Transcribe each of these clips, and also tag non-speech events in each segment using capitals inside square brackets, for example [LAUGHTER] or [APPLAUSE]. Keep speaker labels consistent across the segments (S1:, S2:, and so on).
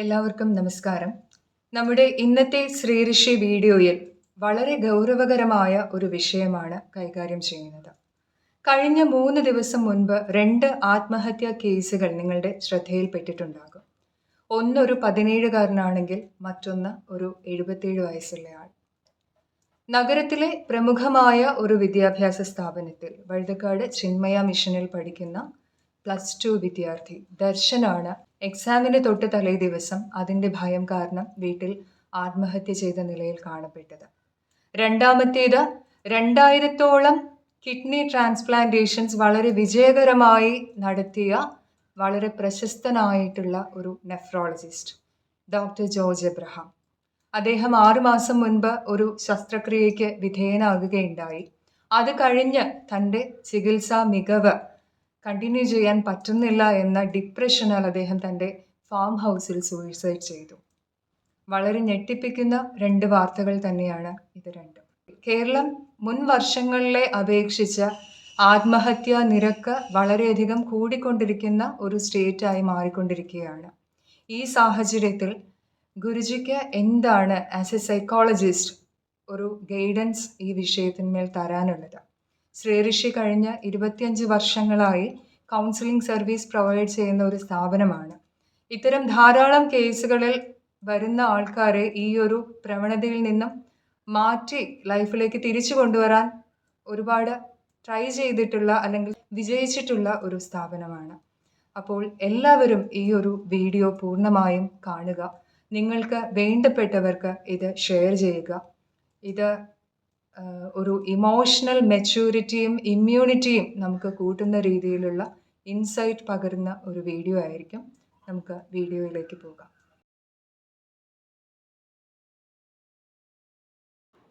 S1: എല്ലാവർക്കും നമസ്കാരം. നമ്മുടെ ഇന്നത്തെ ശ്രീഋഷി വീഡിയോയിൽ വളരെ ഗൗരവകരമായ ഒരു വിഷയമാണ് കൈകാര്യം ചെയ്യുന്നത്. കഴിഞ്ഞ മൂന്ന് ദിവസം മുൻപ് രണ്ട് ആത്മഹത്യാ കേസുകൾ നിങ്ങളുടെ ശ്രദ്ധയിൽപ്പെട്ടിട്ടുണ്ടാകും. ഒന്നൊരു പതിനേഴുകാരനാണെങ്കിൽ മറ്റൊന്ന് ഒരു എഴുപത്തേഴ് വയസ്സുള്ളയാൾ നഗരത്തിലെ പ്രമുഖമായ ഒരു വിദ്യാഭ്യാസ സ്ഥാപനത്തിൽ വഴുതക്കാട് ചിന്മയ മിഷനിൽ പഠിക്കുന്ന പ്ലസ് ടു വിദ്യാർത്ഥി ദർശനാണ് എക്സാമിന് തൊട്ട് തലേ ദിവസം അതിന്റെ ഭയം കാരണം വീട്ടിൽ ആത്മഹത്യ ചെയ്ത നിലയിൽ കാണപ്പെട്ടത്. രണ്ടാമത്തേത് രണ്ടായിരത്തോളം കിഡ്നി ട്രാൻസ്പ്ലാന്റേഷൻസ് വളരെ വിജയകരമായി നടത്തിയ വളരെ പ്രശസ്തനായിട്ടുള്ള ഒരു നെഫ്രോളജിസ്റ്റ് ഡോക്ടർ ജോർജ് എബ്രഹാം. അദ്ദേഹം ആറുമാസം മുൻപ് ഒരു ശസ്ത്രക്രിയയ്ക്ക് വിധേയനാകുകയുണ്ടായി. അത് കഴിഞ്ഞ് തന്റെ ചികിത്സാ മികവ് കണ്ടിന്യൂ ചെയ്യാൻ പറ്റുന്നില്ല എന്ന ഡിപ്രഷനാൽ അദ്ദേഹം തന്റെ ഫാം ഹൗസിൽ സൂയിസൈഡ് ചെയ്തു. വളരെ ഞെട്ടിപ്പിക്കുന്ന രണ്ട് വാർത്തകൾ തന്നെയാണ് ഇത് രണ്ടും. കേരളം മുൻ വർഷങ്ങളിലെ അപേക്ഷിച്ച ആത്മഹത്യാ നിരക്ക് വളരെയധികം കൂടിക്കൊണ്ടിരിക്കുന്ന ഒരു സ്റ്റേറ്റായി മാറിക്കൊണ്ടിരിക്കുകയാണ്. ഈ സാഹചര്യത്തിൽ ഗുരുജിക്ക് എന്താണ് ആസ് എ സൈക്കോളജിസ്റ്റ് ഒരു ഗൈഡൻസ് ഈ വിഷയത്തിന്മേൽ തരാനുള്ളത്? ശ്രീഋഷി കഴിഞ്ഞ ഇരുപത്തിയഞ്ച് വർഷങ്ങളായി കൗൺസിലിംഗ് സർവീസ് പ്രൊവൈഡ് ചെയ്യുന്ന ഒരു സ്ഥാപനമാണ്. ഇത്തരം ധാരാളം കേസുകളിൽ വരുന്ന ആൾക്കാരെ ഈ ഒരു പ്രവണതയിൽ നിന്നും മാറ്റി ലൈഫിലേക്ക് തിരിച്ചു കൊണ്ടുവരാൻ ഒരുപാട് ട്രൈ ചെയ്തിട്ടുള്ള അല്ലെങ്കിൽ വിജയിച്ചിട്ടുള്ള ഒരു സ്ഥാപനമാണ്. അപ്പോൾ എല്ലാവരും ഈ ഒരു വീഡിയോ പൂർണമായും കാണുക. നിങ്ങൾക്ക് വേണ്ടപ്പെട്ടവർക്ക് ഇത് ഷെയർ ചെയ്യുക. ഇത് ഒരു ഇമോഷണൽ മെച്യൂരിറ്റിയും ഇമ്മ്യൂണിറ്റിയും നമുക്ക് കൂട്ടുന്ന രീതിയിലുള്ള ഇൻസൈറ്റ് പകരുന്ന ഒരു വീഡിയോ ആയിരിക്കും. നമുക്ക് വീഡിയോയിലേക്ക് പോകാം.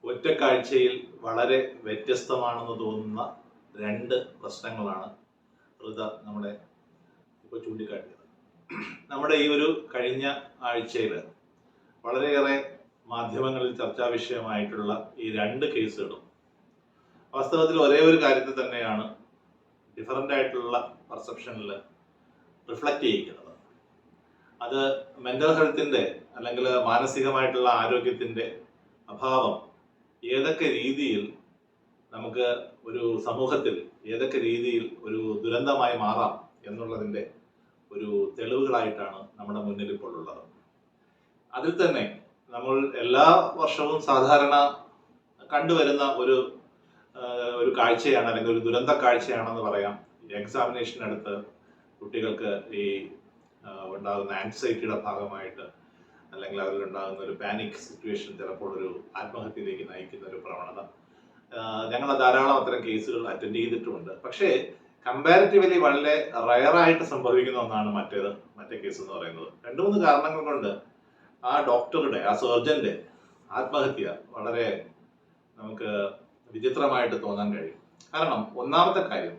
S2: ഒറ്റ കാഴ്ചയിൽ വളരെ വ്യത്യസ്തമാണെന്ന് തോന്നുന്ന രണ്ട് പ്രശ്നങ്ങളാണ് ഋത നമ്മുടെ ഇപ്പോൾ ചൂണ്ടിക്കാട്ടിയത്. നമ്മുടെ ഈ ഒരു കഴിഞ്ഞ ആഴ്ചയിൽ വളരെയേറെ മാധ്യമങ്ങളിൽ ചർച്ചാ വിഷയമായിട്ടുള്ള ഈ രണ്ട് കേസുകളും. വാസ്തവത്തിൽ ഒരേ ഒരു കാര്യത്തിൽ തന്നെയാണ് ഡിഫറന്റ് ആയിട്ടുള്ള പെർസെപ്ഷനിൽ റിഫ്ലക്റ്റ് ചെയ്യിക്കുന്നത്. അത് മെന്റൽ ഹെൽത്തിന്റെ അല്ലെങ്കിൽ മാനസികമായിട്ടുള്ള ആരോഗ്യത്തിന്റെ അഭാവം ഏതൊക്കെ രീതിയിൽ നമുക്ക് ഒരു സമൂഹത്തിൽ ഏതൊക്കെ രീതിയിൽ ഒരു ദുരന്തമായി മാറാം എന്നുള്ളതിന്റെ ഒരു തെളിവുകളായിട്ടാണ് നമ്മുടെ മുന്നിൽ ഇപ്പോൾ ഉള്ളത്. അതിൽ തന്നെ നമ്മൾ എല്ലാ വർഷവും സാധാരണ കണ്ടുവരുന്ന ഒരു ഒരു കാഴ്ചയാണ് അല്ലെങ്കിൽ ഒരു ദുരന്ത കാഴ്ചയാണെന്ന് പറയാം. എക്സാമിനേഷൻ അടുത്ത് കുട്ടികൾക്ക് ഈ ഉണ്ടാകുന്ന ആൻസൈറ്റിയുടെ ഭാഗമായിട്ട് അല്ലെങ്കിൽ അതിലുണ്ടാകുന്ന ഒരു പാനിക് സിറ്റുവേഷൻ ചിലപ്പോൾ ഒരു ആത്മഹത്യയിലേക്ക് നയിക്കുന്ന ഒരു പ്രവണത. ഞങ്ങൾ ധാരാളം അത്തരം കേസുകൾ അറ്റൻഡ് ചെയ്തിട്ടുമുണ്ട്. പക്ഷേ കമ്പാരിറ്റീവ്ലി വളരെ റയറായിട്ട് സംഭവിക്കുന്ന ഒന്നാണ് മറ്റേത് മറ്റേ കേസ് എന്ന് പറയുന്നത്. രണ്ട് മൂന്ന് കാരണങ്ങൾ കൊണ്ട് ആ ഡോക്ടറുടെ ആ സർജന്റെ ആത്മഹത്യ വളരെ നമുക്ക് വിചിത്രമായിട്ട് തോന്നാൻ കഴിയും. കാരണം ഒന്നാമത്തെ കാര്യം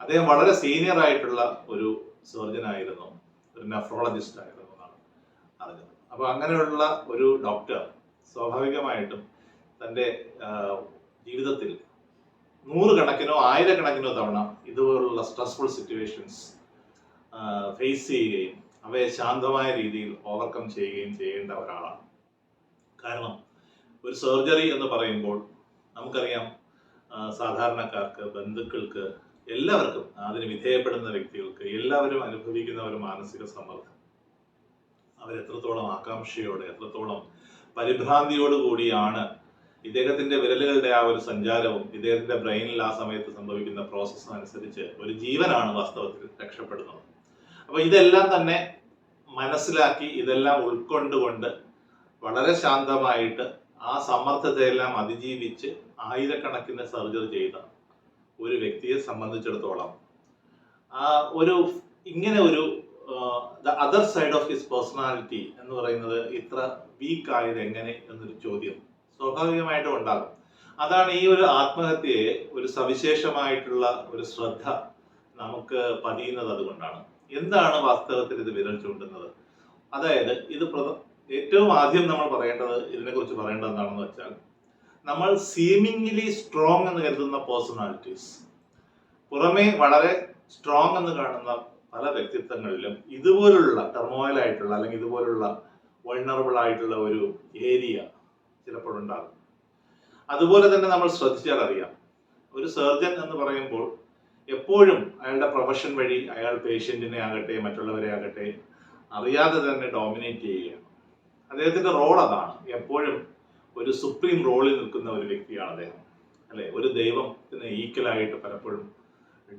S2: അദ്ദേഹം വളരെ സീനിയർ ആയിട്ടുള്ള ഒരു സർജൻ ആയിരുന്നു ഒരു നെഫ്രോളജിസ്റ്റ് ആയിരുന്നു എന്നാണ് അറിഞ്ഞത്. അപ്പോൾ അങ്ങനെയുള്ള ഒരു ഡോക്ടർ സ്വാഭാവികമായിട്ടും തന്റെ ജീവിതത്തിൽ നൂറുകണക്കിനോ ആയിരക്കണക്കിനോ തവണ ഇതുപോലുള്ള സ്ട്രെസ്ഫുൾ സിറ്റുവേഷൻസ് ഫേസ് ചെയ്യുകയും അവയെ ശാന്തമായ രീതിയിൽ ഓവർകം ചെയ്യുകയും ചെയ്യേണ്ട ഒരാളാണ്. കാരണം ഒരു സർജറി എന്ന് പറയുമ്പോൾ നമുക്കറിയാം സാധാരണക്കാർക്ക് ബന്ധുക്കൾക്ക് എല്ലാവർക്കും അതിന് വിധേയപ്പെടുന്ന വ്യക്തികൾക്ക് എല്ലാവരും അനുഭവിക്കുന്ന ഒരു മാനസിക സമ്മർദ്ദം. അവരെത്രത്തോളം ആകാംക്ഷയോടെ എത്രത്തോളം പരിഭ്രാന്തിയോട് കൂടിയാണ് ഇദ്ദേഹത്തിന്റെ വിരലുകളുടെ ആ ഒരു സഞ്ചാരവും ഇദ്ദേഹത്തിന്റെ ബ്രെയിനിൽ ആ സമയത്ത് സംഭവിക്കുന്ന പ്രോസസ്സും അനുസരിച്ച് ഒരു ജീവനാണ് വാസ്തവത്തിൽ രക്ഷപ്പെടുന്നത്. അപ്പൊ ഇതെല്ലാം തന്നെ മനസ്സിലാക്കി ഇതെല്ലാം ഉൾക്കൊണ്ടുകൊണ്ട് വളരെ ശാന്തമായിട്ട് ആ സമ്മർദ്ദത്തെയെല്ലാം അതിജീവിച്ച് ആയിരക്കണക്കിന് സർജറി ചെയ്ത ഒരു വ്യക്തിയെ സംബന്ധിച്ചിടത്തോളം ഒരു ഇങ്ങനെ ഒരു the other side of his personality എന്ന് പറയുന്നത് ഇത്ര വീക്ക് ആയത് എങ്ങനെ എന്നൊരു ചോദ്യം സ്വാഭാവികമായിട്ടും ഉണ്ടാകും. അതാണ് ഈ ഒരു ആത്മഹത്യയെ ഒരു സവിശേഷമായിട്ടുള്ള ഒരു ശ്രദ്ധ നമുക്ക് പതിയുന്നത് അതുകൊണ്ടാണ്. എന്താണ് വാസ്തവത്തിൽ ഇത് വിരൽ ചൂണ്ടുന്നത്? അതായത് ഇത് ഏറ്റവും ആദ്യം നമ്മൾ പറയേണ്ടത് ഇതിനെക്കുറിച്ച് പറയേണ്ടത് എന്താണെന്ന് വെച്ചാൽ നമ്മൾ സീമിംഗ്ലി സ്ട്രോങ് എന്ന് കരുതുന്ന പേഴ്സണാലിറ്റീസ് പുറമേ വളരെ സ്ട്രോങ് എന്ന് കാണുന്ന പല വ്യക്തിത്വങ്ങളിലും ഇതുപോലുള്ള ടെർമോയിൽ ആയിട്ടുള്ള അല്ലെങ്കിൽ ഇതുപോലുള്ള വൾണറബിൾ ആയിട്ടുള്ള ഒരു ഏരിയ ചിലപ്പോഴുണ്ടാകും അതുപോലെ തന്നെ നമ്മൾ ശ്രദ്ധിച്ചാൽ അറിയാം. ഒരു സർജൻ എന്ന് പറയുമ്പോൾ എപ്പോഴും അയാളുടെ പ്രൊഫഷൻ വഴി അയാൾ പേഷ്യന്റിനെ ആകട്ടെ മറ്റുള്ളവരെ ആകട്ടെ അറിയാതെ തന്നെ ഡോമിനേറ്റ് ചെയ്യുകയാണ് അദ്ദേഹത്തിന്റെ റോൾ അതാണ്. എപ്പോഴും ഒരു സുപ്രീം റോളിൽ നിൽക്കുന്ന ഒരു വ്യക്തിയാണ് അദ്ദേഹം. അല്ലെ? ഒരു ദൈവത്തിന് ഈക്വലായിട്ട് പലപ്പോഴും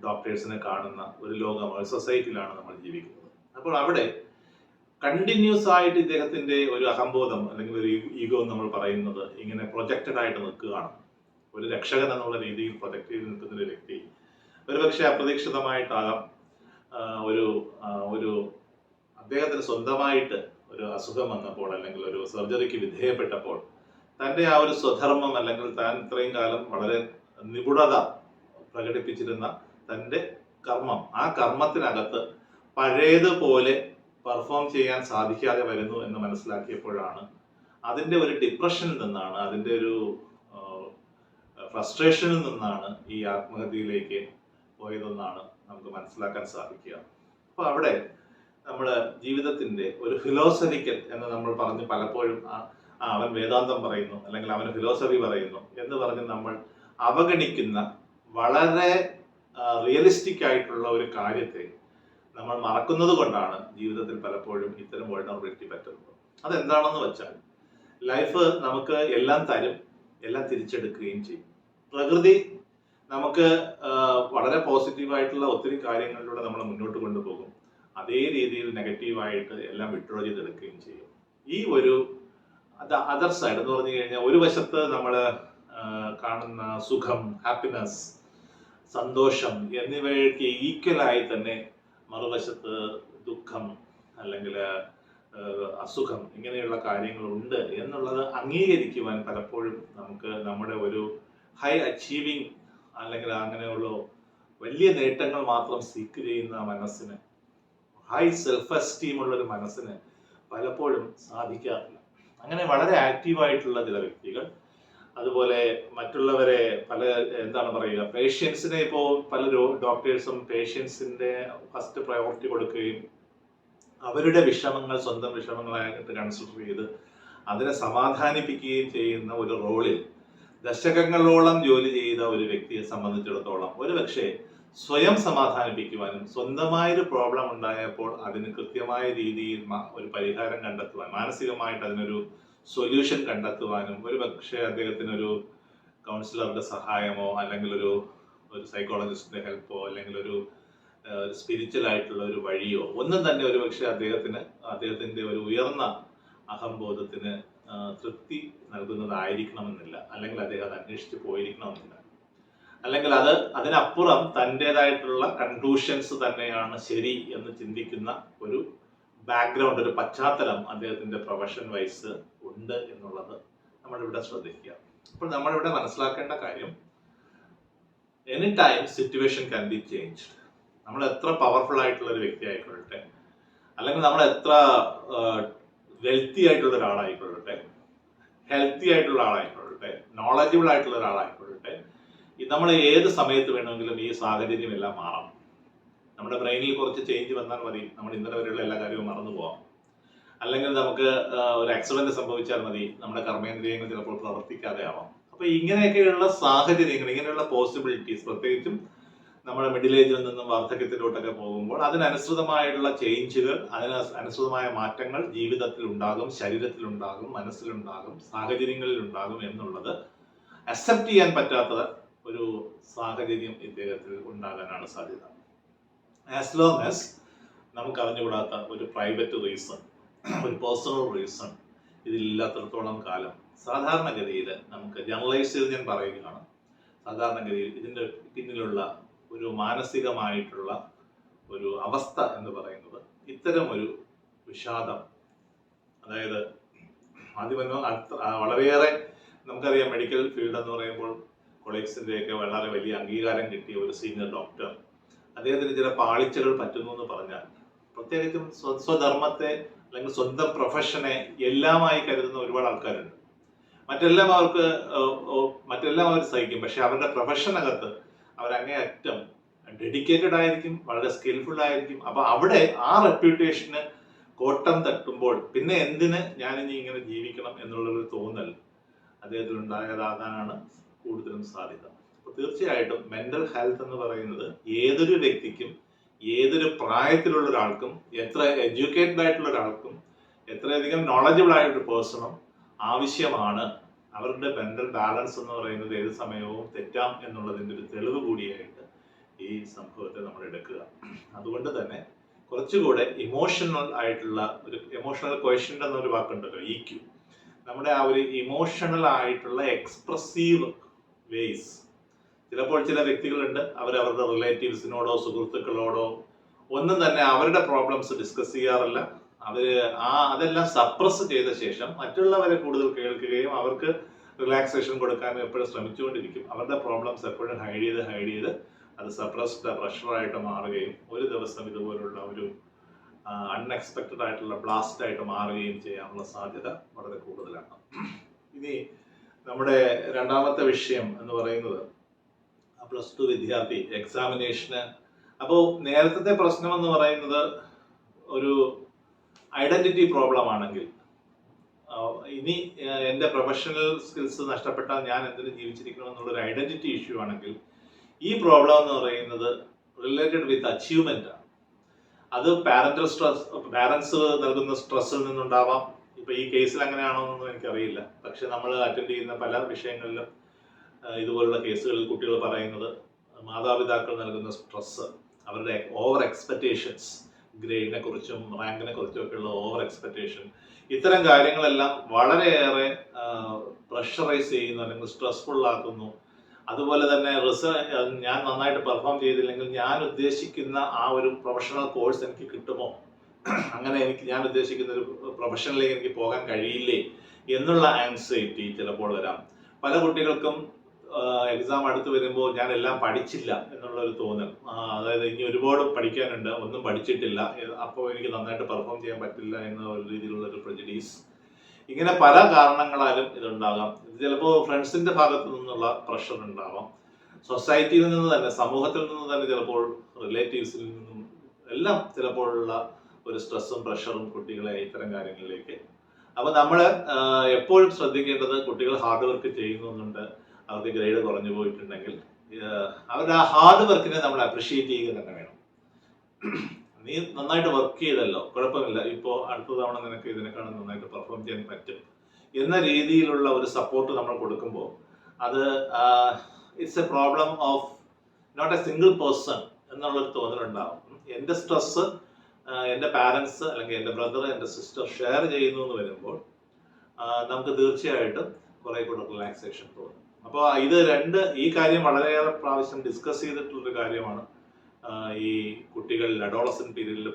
S2: ഡോക്ടേഴ്സിനെ കാണുന്ന ഒരു ലോകം ഒരു സൊസൈറ്റിയിലാണ് നമ്മൾ ജീവിക്കുന്നത്. അപ്പോൾ അവിടെ കണ്ടിന്യൂസ് ആയിട്ട് ഇദ്ദേഹത്തിന്റെ ഒരു അഹംബോധം അല്ലെങ്കിൽ ഒരു ഈഗോ നമ്മൾ പറയുന്നത് ഇങ്ങനെ പ്രൊജക്റ്റഡ് ആയിട്ട് നിൽക്കുകയാണ്. ഒരു രക്ഷകൻ എന്നുള്ള രീതിയിൽ പ്രൊജക്ട് ചെയ്ത് നിൽക്കുന്ന ഒരു വ്യക്തി ഒരുപക്ഷെ അപ്രതീക്ഷിതമായിട്ടാകാം ഒരു ഒരു അദ്ദേഹത്തിന് സ്വന്തമായിട്ട് ഒരു അസുഖം വന്നപ്പോൾ അല്ലെങ്കിൽ ഒരു സർജറിക്ക് വിധേയപ്പെട്ടപ്പോൾ തന്റെ ആ ഒരു സ്വധർമ്മം അല്ലെങ്കിൽ താൻ ഇത്രയും കാലം വളരെ നിപുണത പ്രകടിപ്പിച്ചിരുന്ന തന്റെ കർമ്മം ആ കർമ്മത്തിനകത്ത് പഴയതുപോലെ പെർഫോം ചെയ്യാൻ സാധിക്കാതെ വരുന്നു എന്ന് മനസ്സിലാക്കിയപ്പോഴാണ് അതിന്റെ ഒരു ഡിപ്രഷനിൽ നിന്നാണ് അതിന്റെ ഒരു ഫ്രസ്ട്രേഷനിൽ നിന്നാണ് ഈ ആത്മഹത്യയിലേക്ക് പോയതെന്നാണ് നമുക്ക് മനസ്സിലാക്കാൻ സാധിക്കുക. അപ്പോൾ അവിടെ നമ്മുടെ ജീവിതത്തിന്റെ ഒരു ഫിലോസഫിക്കൽ എന്ന് നമ്മൾ പറഞ്ഞ് പലപ്പോഴും ആ, അവൻ വേദാന്തം പറയുന്നു അല്ലെങ്കിൽ അവൻ ഫിലോസഫി പറയുന്നു എന്ന് പറഞ്ഞ് നമ്മൾ അവഗണിക്കുന്ന വളരെ റിയലിസ്റ്റിക് ആയിട്ടുള്ള ഒരു കാര്യത്തെ നമ്മൾ മറക്കുന്നത് കൊണ്ടാണ് ജീവിതത്തിൽ പലപ്പോഴും ഇത്തരം വേൾഡബിലിറ്റി പറ്റുന്നത്. അതെന്താണെന്ന് വെച്ചാൽ ലൈഫ് നമുക്ക് എല്ലാം തരും എല്ലാം തിരിച്ചെടുക്കുകയും ചെയ്യും. പ്രകൃതി നമുക്ക് വളരെ പോസിറ്റീവായിട്ടുള്ള ഒത്തിരി കാര്യങ്ങളിലൂടെ നമ്മൾ മുന്നോട്ട് കൊണ്ടുപോകും. അതേ രീതിയിൽ നെഗറ്റീവായിട്ട് എല്ലാം വിഡ്രോ ചെയ്തെടുക്കുകയും ചെയ്യും. ഈ ഒരു അത് അതർ സൈഡ് എന്ന് പറഞ്ഞു കഴിഞ്ഞാൽ ഒരു വശത്ത് നമ്മൾ കാണുന്ന സുഖം ഹാപ്പിനെസ് സന്തോഷം എന്നിവയ്ക്ക് ഈക്വലായി തന്നെ മറുവശത്ത് ദുഃഖം അല്ലെങ്കിൽ അസുഖം ഇങ്ങനെയുള്ള കാര്യങ്ങളുണ്ട് എന്നുള്ളത് അംഗീകരിക്കുവാൻ പലപ്പോഴും നമുക്ക് നമ്മുടെ ഒരു ഹൈ അച്ചീവിങ് അല്ലെങ്കിൽ അങ്ങനെയുള്ള വലിയ നേട്ടങ്ങൾ മാത്രം സീക്ക് ചെയ്യുന്ന മനസ്സിന് ഹൈ സെൽഫ് എസ്റ്റീം ഉള്ള ഒരു മനസ്സിന് പലപ്പോഴും സാധിക്കാറില്ല. അങ്ങനെ വളരെ ആക്റ്റീവായിട്ടുള്ള ചില വ്യക്തികൾ അതുപോലെ മറ്റുള്ളവരെ പല എന്താണ് പറയുക പേഷ്യൻസിനെ ഇപ്പോൾ പല ഡോക്ടേഴ്സും പേഷ്യൻസിന്റെ ഫസ്റ്റ് പ്രയോറിറ്റി കൊടുക്കുകയും അവരുടെ വിഷമങ്ങൾ സ്വന്തം വിഷമങ്ങളായിട്ട് കൺസിഡർ ചെയ്ത് അതിനെ സമാധാനിപ്പിക്കുകയും ചെയ്യുന്ന ഒരു റോളിൽ ദശകങ്ങളോളം ജോലി ചെയ്ത ഒരു വ്യക്തിയെ സംബന്ധിച്ചിടത്തോളം ഒരു പക്ഷേ സ്വയം സമാധാനിപ്പിക്കുവാനും സ്വന്തമായൊരു പ്രോബ്ലം ഉണ്ടായപ്പോൾ അതിന് കൃത്യമായ രീതിയിൽ ഒരു പരിഹാരം കണ്ടെത്തുവാൻ മാനസികമായിട്ട് അതിനൊരു സൊല്യൂഷൻ കണ്ടെത്തുവാനും ഒരു പക്ഷേ അദ്ദേഹത്തിന് ഒരു കൗൺസിലറുടെ സഹായമോ അല്ലെങ്കിൽ ഒരു ഒരു സൈക്കോളജിസ്റ്റിന്റെ ഹെൽപ്പോ അല്ലെങ്കിൽ ഒരു സ്പിരിച്വൽ ആയിട്ടുള്ള ഒരു വഴിയോ ഒന്നും തന്നെ ഒരു പക്ഷേ അദ്ദേഹത്തിന് അദ്ദേഹത്തിന്റെ ഒരു ഉയർന്ന അഹംബോധത്തിന് തൃപ്തി നൽകുന്നതായിരിക്കണമെന്നില്ല. അല്ലെങ്കിൽ അദ്ദേഹം അത് അന്വേഷിച്ച് പോയിരിക്കണമെന്നില്ല. അല്ലെങ്കിൽ അത് അതിനപ്പുറം തന്റെതായിട്ടുള്ള കൺക്ലൂഷൻസ് തന്നെയാണ് ശരി എന്ന് ചിന്തിക്കുന്ന ഒരു ബാക്ക്ഗ്രൗണ്ട് ഒരു പശ്ചാത്തലം അദ്ദേഹത്തിന്റെ പ്രൊഫഷൻ വൈസ് ഉണ്ട് എന്നുള്ളത് നമ്മളിവിടെ ശ്രദ്ധിക്കുക. അപ്പോൾ നമ്മളിവിടെ മനസ്സിലാക്കേണ്ട കാര്യം any time situation can be change നമ്മൾ എത്ര പവർഫുൾ ആയിട്ടുള്ള ഒരു വ്യക്തി ആയിക്കൊള്ളട്ടെ അല്ലെങ്കിൽ നമ്മൾ എത്ര വെൽത്തി ആയിട്ടുള്ള ഒരാളായിക്കൊള്ളട്ടെ. ഹെൽത്തി ആയിട്ടുള്ള ആളായിക്കൊള്ളട്ടെ നോളജബിൾ ആയിട്ടുള്ള ഒരാളായിക്കൊള്ളട്ടെ. നമ്മൾ ഏത് സമയത്ത് വേണമെങ്കിലും ഈ സാഹചര്യം എല്ലാം മാറാം. നമ്മുടെ ബ്രെയിനിൽ കുറച്ച് ചേഞ്ച് വന്നാൽ മതി. നമ്മൾ ഇന്നലെ വരെയുള്ള എല്ലാ കാര്യവും മറന്നു പോവാം. അല്ലെങ്കിൽ നമുക്ക് ഒരു ആക്സിഡന്റ് സംഭവിച്ചാൽ മതി. നമ്മുടെ കർമ്മേന്ദ്രിയങ്ങൾ ചിലപ്പോൾ പ്രവർത്തിക്കാതെ ആവാം അപ്പൊ ഇങ്ങനെയൊക്കെയുള്ള സാഹചര്യങ്ങൾ ഇങ്ങനെയുള്ള പോസിബിലിറ്റീസ് പ്രത്യേകിച്ചും നമ്മുടെ മിഡിൽ ഏജിൽ നിന്നും വാർദ്ധക്യത്തിലോട്ടൊക്കെ പോകുമ്പോൾ അതിനനുസൃതമായിട്ടുള്ള ചേഞ്ചുകൾ അതിന് അനുസൃതമായ മാറ്റങ്ങൾ ജീവിതത്തിൽ ഉണ്ടാകും ശരീരത്തിലുണ്ടാകും മനസ്സിലുണ്ടാകും സാഹചര്യങ്ങളിൽ ഉണ്ടാകും എന്നുള്ളത് അക്സെപ്റ്റ് ചെയ്യാൻ പറ്റാത്ത ഒരു സാഹചര്യം ഇദ്ദേഹത്തിൽ ഉണ്ടാകാനാണ് സാധ്യത. ആസ് ലോങ് ആസ് നമുക്ക് അറിഞ്ഞുകൂടാത്ത ഒരു പ്രൈവറ്റ് റീസൺ ഒരു പേഴ്സണൽ റീസൺ ഇതില്ലാത്തടത്തോളം കാലം സാധാരണഗതിയിൽ നമുക്ക് ജനറലൈസ് ചെയ്ത് ഞാൻ പറയുകയാണ്. സാധാരണഗതിയിൽ ഇതിന്റെ പിന്നിലുള്ള ഒരു മാനസികമായിട്ടുള്ള ഒരു അവസ്ഥ എന്ന് പറയുന്നത് ഇത്തരം ഒരു വിഷാദം. അതായത് ആദ്യമല്ലോ അടുത്ത ആ, വളരെയേറെ നമുക്കറിയാം മെഡിക്കൽ ഫീൽഡ് എന്ന് പറയുമ്പോൾ കൊളീഗ്സിന്റെ ഒക്കെ വളരെ വലിയ അംഗീകാരം കിട്ടിയ ഒരു സീനിയർ ഡോക്ടർ. അദ്ദേഹത്തിന് ചില പാളിച്ചകൾ പറ്റുന്നു എന്ന് പറഞ്ഞാൽ പ്രത്യേകിച്ചും സ്വ- സ്വധർമ്മത്തെ അല്ലെങ്കിൽ സ്വന്തം പ്രൊഫഷനെ എല്ലാമായി കരുതുന്ന ഒരുപാട് ആൾക്കാരുണ്ട്. മറ്റെല്ലാം അവർക്ക് മറ്റെല്ലാം അവർ സഹിക്കും. പക്ഷെ അവരുടെ പ്രൊഫഷനകത്ത് അവരങ്ങേയറ്റം ഡെഡിക്കേറ്റഡ് ആയിരിക്കും വളരെ സ്കിൽഫുൾ ആയിരിക്കും. അപ്പൊ അവിടെ ആ റെപ്യൂട്ടേഷന് കോട്ടം തട്ടുമ്പോൾ പിന്നെ എന്തിന് ഞാനിനി ഇങ്ങനെ ജീവിക്കണം എന്നുള്ളൊരു തോന്നൽ അദ്ദേഹത്തിൽ ഉണ്ടായതാകാനാണ് കൂടുതലും സാധ്യത. അപ്പൊ തീർച്ചയായിട്ടും മെന്റൽ ഹെൽത്ത് എന്ന് പറയുന്നത് ഏതൊരു വ്യക്തിക്കും ഏതൊരു പ്രായത്തിലുള്ള ഒരാൾക്കും എത്ര എഡ്യൂക്കേറ്റഡ് ആയിട്ടുള്ള ഒരാൾക്കും എത്രയധികം നോളജബിൾ ആയിട്ടൊരു പേഴ്സണും ആവശ്യമാണ് അവരുടെ ബെൻഡർ ബാലൻസ് എന്ന് പറയുന്നത് ഏത് സമയവും തെറ്റാം എന്നുള്ളതിന്റെ ഒരു തെളിവ് കൂടിയായിട്ട് ഈ സംഭവത്തെ നമ്മൾ എടുക്കുക. അതുകൊണ്ട് തന്നെ കുറച്ചുകൂടെ ഇമോഷണൽ ആയിട്ടുള്ള ഒരു എമോഷണൽ ക്വസ്റ്റ്യൻ എന്നൊരു വാക്കുണ്ടല്ലോ ഇ ക്യു നമ്മുടെ ആ ഒരു ഇമോഷണൽ ആയിട്ടുള്ള എക്സ്പ്രസീവ് വേസ് ചിലപ്പോൾ ചില വ്യക്തികളുണ്ട് അവർ അവരുടെ റിലേറ്റീവ്സിനോടോ സുഹൃത്തുക്കളോടോ ഒന്നും തന്നെ അവരുടെ പ്രോബ്ലംസ് ഡിസ്കസ് ചെയ്യാറില്ല. അവർ ആ അതെല്ലാം സപ്രസ് ചെയ്ത ശേഷം മറ്റുള്ളവരെ കൂടുതൽ കേൾക്കുകയും അവർക്ക് റിലാക്സേഷൻ കൊടുക്കാൻ എപ്പോഴും ശ്രമിച്ചുകൊണ്ടിരിക്കും. അവരുടെ പ്രോബ്ലംസ് എപ്പോഴും ഹൈഡ് ചെയ്ത് ഹൈഡ് ചെയ്ത് അത് സപ്രസ്ഡ് പ്രഷറായിട്ട് മാറുകയും ഒരു ദിവസം ഇതുപോലുള്ള ഒരു അൺഎക്സ്പെക്റ്റഡ് ആയിട്ടുള്ള ബ്ലാസ്റ്റ് ആയിട്ട് മാറുകയും ചെയ്യാനുള്ള സാധ്യത വളരെ കൂടുതലാണ്. ഇനി നമ്മുടെ രണ്ടാമത്തെ വിഷയം എന്ന് പറയുന്നത് പ്ലസ് ടു വിദ്യാർത്ഥി എക്സാമിനേഷന് അപ്പോൾ നേരത്തെ പ്രശ്നം എന്ന് പറയുന്നത് ഒരു ഐഡന്റിറ്റി പ്രോബ്ലം ആണെങ്കിൽ ഇനി എന്റെ പ്രൊഫഷണൽ സ്കിൽസ് നഷ്ടപ്പെട്ടാൽ ഞാൻ എന്തിനു ജീവിച്ചിരിക്കണം എന്നുള്ളൊരു ഐഡന്റിറ്റി ഇഷ്യൂ ആണെങ്കിൽ ഈ പ്രോബ്ലം എന്ന് പറയുന്നത് റിലേറ്റഡ് വിത്ത് അച്ചീവ്മെന്റ് ആണ്. അത് പാരന്റൽ സ്ട്രെസ് പാരന്റ്സ് നൽകുന്ന സ്ട്രെസ്സിൽ നിന്നുണ്ടാവാം. ഇപ്പൊ ഈ കേസിൽ അങ്ങനെയാണോ എന്നൊന്നും എനിക്കറിയില്ല. പക്ഷെ നമ്മൾ അറ്റൻഡ് ചെയ്യുന്ന പല വിഷയങ്ങളിലും ഇതുപോലുള്ള കേസുകളിൽ കുട്ടികൾ പറയുന്നത് മാതാപിതാക്കൾ നൽകുന്ന സ്ട്രെസ് അവരുടെ ഓവർ എക്സ്പെക്റ്റേഷൻസ് ഗ്രേഡിനെ കുറിച്ചും റാങ്കിനെ കുറിച്ചും ഒക്കെയുള്ള ഓവർ എക്സ്പെക്റ്റേഷൻ ഇത്തരം കാര്യങ്ങളെല്ലാം വളരെയേറെ പ്രഷറൈസ് ചെയ്യുന്നു അല്ലെങ്കിൽ സ്ട്രെസ്ഫുൾ ആക്കുന്നു. അതുപോലെ തന്നെ റിസൾട്ട് ഞാൻ നന്നായിട്ട് പെർഫോം ചെയ്തില്ലെങ്കിൽ ഞാൻ ഉദ്ദേശിക്കുന്ന ആ ഒരു പ്രൊഫഷണൽ കോഴ്സ് എനിക്ക് കിട്ടുമോ? അങ്ങനെ എനിക്ക് ഞാൻ ഉദ്ദേശിക്കുന്ന ഒരു പ്രൊഫഷനിലേക്ക് എനിക്ക് പോകാൻ കഴിയില്ലേ? എന്നുള്ള ആൻസൈറ്റി ചിലപ്പോൾ വരാം. പല കുട്ടികൾക്കും എക്സാം അടുത്ത് വരുമ്പോൾ ഞാൻ എല്ലാം പഠിച്ചില്ല എന്നുള്ള ഒരു തോന്നൽ അതായത് ഇനി ഒരുപാട് പഠിക്കാനുണ്ട് ഒന്നും പഠിച്ചിട്ടില്ല. അപ്പോൾ എനിക്ക് നന്നായിട്ട് പെർഫോം ചെയ്യാൻ പറ്റില്ല എന്ന ഒരു രീതിയിലുള്ള ഒരു പ്രജഡീസ് ഇങ്ങനെ പല കാരണങ്ങളാലും ഇതുണ്ടാകാം. ഇത് ചിലപ്പോൾ ഫ്രണ്ട്സിന്റെ ഭാഗത്തു നിന്നുള്ള പ്രഷർ ഉണ്ടാവാം. സൊസൈറ്റിയിൽ നിന്ന് തന്നെ സമൂഹത്തിൽ നിന്ന് തന്നെ ചിലപ്പോൾ റിലേറ്റീവ്സിൽ നിന്നും എല്ലാം ചിലപ്പോഴുള്ള ഒരു സ്ട്രെസ്സും പ്രഷറും കുട്ടികളെ ഇത്തരം കാര്യങ്ങളിലേക്ക്. അപ്പൊ നമ്മൾ എപ്പോഴും ശ്രദ്ധിക്കേണ്ടത് കുട്ടികൾ ഹാർഡ് വർക്ക് ചെയ്യുന്നുണ്ട്. അവർക്ക് ഗ്രേഡ് കുറഞ്ഞു പോയിട്ടുണ്ടെങ്കിൽ അവരുടെ ആ ഹാർഡ് വർക്കിനെ നമ്മൾ അപ്രിഷിയേറ്റ് ചെയ്യുക തന്നെ വേണം. നീ നന്നായിട്ട് വർക്ക് ചെയ്തല്ലോ കുഴപ്പമില്ല. ഇപ്പോൾ അടുത്ത തവണ നിനക്ക് ഇതിനേക്കാളും നന്നായിട്ട് പെർഫോം ചെയ്യാൻ പറ്റും എന്ന രീതിയിലുള്ള ഒരു സപ്പോർട്ട് നമ്മൾ കൊടുക്കുമ്പോൾ അത് it's a problem of not a single person എന്നുള്ളൊരു തോന്നലുണ്ടാവും. എന്റെ സ്ട്രെസ് എന്റെ പാരൻസ് അല്ലെങ്കിൽ എന്റെ ബ്രദർ എന്റെ സിസ്റ്റർ ഷെയർ ചെയ്യുന്നു എന്ന് വരുമ്പോൾ നമുക്ക് തീർച്ചയായിട്ടും കുറെ കൂടെ റിലാക്സേഷൻ തോന്നും. അപ്പോൾ ഇത് രണ്ട് ഈ കാര്യം വളരെയേറെ പ്രാവശ്യം ഡിസ്കസ് ചെയ്തിട്ടുള്ളൊരു കാര്യമാണ്. ഈ കുട്ടികളിൽ അഡോളസൻ പീരീഡിൽ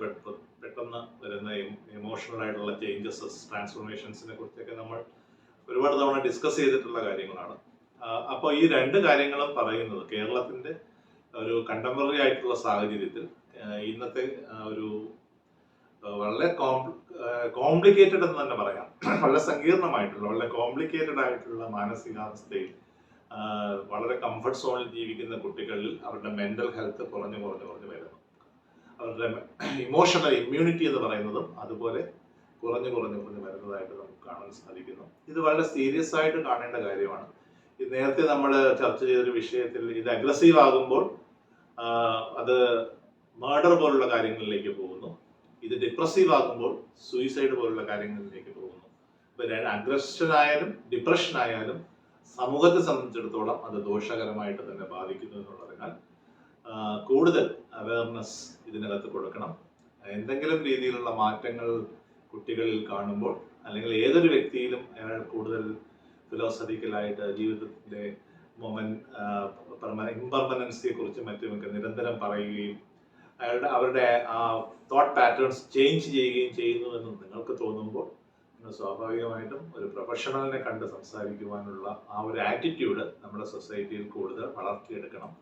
S2: പെട്ടെന്ന് വരുന്ന ഇമോഷണൽ ആയിട്ടുള്ള ചേഞ്ചസ് ട്രാൻസ്ഫോർമേഷൻസിനെ കുറിച്ചൊക്കെ നമ്മൾ ഒരുപാട് തവണ ഡിസ്കസ് ചെയ്തിട്ടുള്ള കാര്യങ്ങളാണ്. അപ്പോൾ ഈ രണ്ട് കാര്യങ്ങളും പറയുന്നത് കേരളത്തിന്റെ ഒരു കണ്ടംപററി ആയിട്ടുള്ള സാഹചര്യത്തിൽ ഇന്നത്തെ ഒരു വളരെ കോംപ്ലിക്കേറ്റഡ് എന്ന് തന്നെ പറയാം. [CLEARS THROAT] വളരെ സങ്കീർണമായിട്ടുള്ള വളരെ കോംപ്ലിക്കേറ്റഡ് ആയിട്ടുള്ള മാനസികാവസ്ഥയിൽ വളരെ കംഫർട്ട് സോണിൽ ജീവിക്കുന്ന കുട്ടികളിൽ അവരുടെ മെന്റൽ ഹെൽത്ത് കുറഞ്ഞു കുറഞ്ഞു കുറഞ്ഞു വരുന്നു. അവരുടെ ഇമോഷണൽ ഇമ്മ്യൂണിറ്റി എന്ന് പറയുന്നതും അതുപോലെ കുറഞ്ഞു കുറഞ്ഞു കുറഞ്ഞു വരുന്നതായിട്ട് നമുക്ക് കാണാൻ സാധിക്കുന്നു. ഇത് വളരെ സീരിയസ് ആയിട്ട് കാണേണ്ട കാര്യമാണ്. ഇത് നേരത്തെ നമ്മൾ ചർച്ച ചെയ്തൊരു വിഷയത്തിൽ ഇത് അഗ്രസീവ് ആകുമ്പോൾ അത് മർഡർ പോലുള്ള കാര്യങ്ങളിലേക്ക് പോകുന്നു. ഇത് ഡിപ്രസീവ് ആകുമ്പോൾ സൂയിസൈഡ് പോലുള്ള കാര്യങ്ങളിലേക്ക് പോകുന്നു. ഇപ്പൊ അഗ്രഷൻ ഡിപ്രഷൻ ആയാലും സമൂഹത്തെ സംബന്ധിച്ചിടത്തോളം അത് ദോഷകരമായിട്ട് തന്നെ ബാധിക്കുന്നു എന്നുള്ളതിനാൽ കൂടുതൽ അവയർനെസ് ഇതിനകത്ത് കൊടുക്കണം. എന്തെങ്കിലും രീതിയിലുള്ള മാറ്റങ്ങൾ കുട്ടികളിൽ കാണുമ്പോൾ അല്ലെങ്കിൽ ഏതൊരു വ്യക്തിയിലും അയാൾ കൂടുതൽ ഫിലോസഫിക്കലായിട്ട് ജീവിതത്തിന്റെ മൊമെന്റ് ഇമ്പർമനൻസിയെ കുറിച്ച് മറ്റുമൊക്കെ നിരന്തരം പറയുകയും അയാളുടെ അവരുടെ ആ തോട്ട് പാറ്റേൺസ് ചേഞ്ച് ചെയ്യുകയും ചെയ്യുന്നു എന്ന് നിങ്ങൾക്ക് തോന്നുമ്പോൾ സ്വാഭാവികമായിട്ടും ഒരു പ്രൊഫഷണലിനെ കണ്ട് സംസാരിക്കുവാനുള്ള ആ ഒരു ആറ്റിറ്റ്യൂഡ് നമ്മുടെ സൊസൈറ്റിയിൽ കൂടുതൽ വളർത്തിയെടുക്കണം.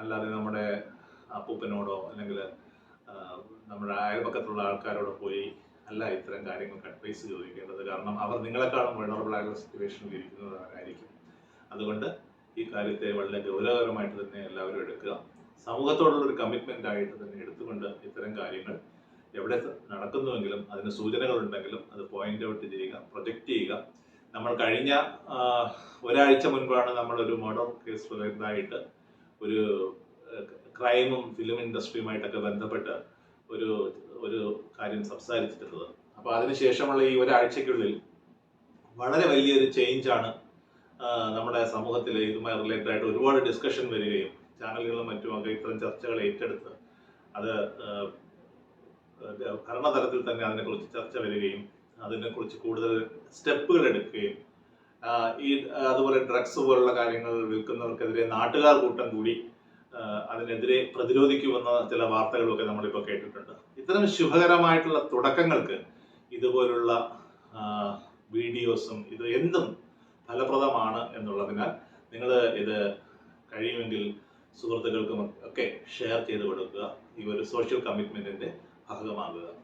S2: അല്ലാതെ നമ്മുടെ അപ്പൂപ്പനോടോ അല്ലെങ്കിൽ നമ്മുടെ അയൽപക്കത്തുള്ള ആൾക്കാരോടോ പോയി അല്ല ഇത്തരം കാര്യങ്ങൾക്ക് അഡ്വൈസ് ചോദിക്കേണ്ടത് കാരണം അവർ നിങ്ങളെക്കാളും വൾണറബിൾ ആയിട്ടുള്ള സിറ്റുവേഷനിൽ ഇരിക്കുന്നവരായിരിക്കും. അതുകൊണ്ട് ഈ കാര്യത്തെ വളരെ ഗൗരവകരമായിട്ട് തന്നെ എല്ലാവരും എടുക്കുക. സമൂഹത്തോടുള്ള ഒരു കമ്മിറ്റ്മെന്റ് ആയിട്ട് തന്നെ എടുത്തുകൊണ്ട് ഇത്തരം കാര്യങ്ങൾ എവിടെ നടക്കുന്നുവെങ്കിലും അതിന് സൂചനകൾ ഉണ്ടെങ്കിലും അത് പോയിന്റ് ഔട്ട് ചെയ്യുക പ്രൊജക്റ്റ് ചെയ്യുക. നമ്മൾ കഴിഞ്ഞ ഒരാഴ്ച മുൻപാണ് നമ്മളൊരു മർഡർ കേസ് റിലേറ്റഡായിട്ട് ഒരു ക്രൈമും ഫിലിം ഇൻഡസ്ട്രിയുമായിട്ടൊക്കെ ബന്ധപ്പെട്ട് ഒരു ഒരു കാര്യം സംസാരിച്ചിട്ടുള്ളത്. അപ്പോൾ അതിനുശേഷമുള്ള ഈ ഒരാഴ്ചക്കുള്ളിൽ വളരെ വലിയൊരു ചേഞ്ചാണ് നമ്മുടെ സമൂഹത്തിൽ ഇതുമായി റിലേറ്റഡ് ആയിട്ട് ഒരുപാട് ഡിസ്കഷൻ വരികയും ചാനലുകളും മറ്റുമൊക്കെ ഇത്തരം ചർച്ചകൾ ഏറ്റെടുത്ത് അത് ഭരണതലത്തിൽ തന്നെ അതിനെക്കുറിച്ച് ചർച്ച വരികയും അതിനെക്കുറിച്ച് കൂടുതൽ സ്റ്റെപ്പുകൾ എടുക്കുകയും ഈ അതുപോലെ ഡ്രഗ്സ് പോലുള്ള കാര്യങ്ങൾ വിൽക്കുന്നവർക്കെതിരെ നാട്ടുകാർ കൂട്ടം കൂടി അതിനെതിരെ പ്രതിരോധിക്കുമെന്ന ചില വാർത്തകളൊക്കെ നമ്മളിപ്പോൾ കേട്ടിട്ടുണ്ട്. ഇത്തരം ശുഭകരമായിട്ടുള്ള തുടക്കങ്ങൾക്ക് ഇതുപോലുള്ള വീഡിയോസും ഇത് എന്തും ഫലപ്രദമാണ് എന്നുള്ളതിനാൽ നിങ്ങൾ ഇത് കഴിയുമെങ്കിൽ സുഹൃത്തുക്കൾക്കും ഒക്കെ ഷെയർ ചെയ്ത് കൊടുക്കുക. ഈ ഒരു സോഷ്യൽ കമ്മിറ്റ്മെന്റിന്റെ 他喝吗？哥。